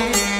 Yeah.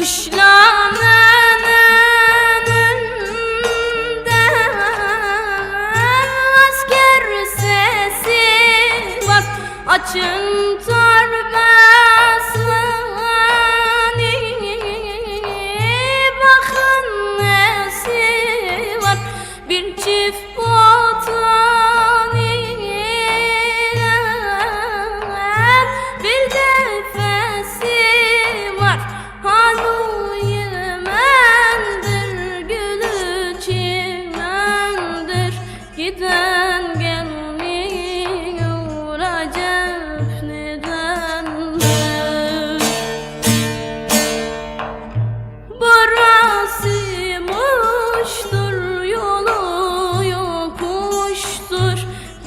Kışlanın önünde asker sesi var. Açın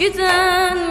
Giden